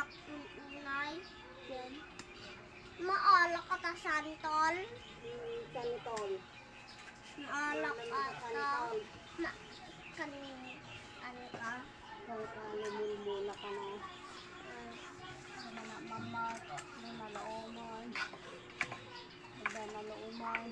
mga nakununay. yan. Maala ka ta santol. Hmm, Santol. Maala ka ta. Na, kan, ano ka? Kaya ka namulmula ka na. Sa mga mama, may malauman. May malauman.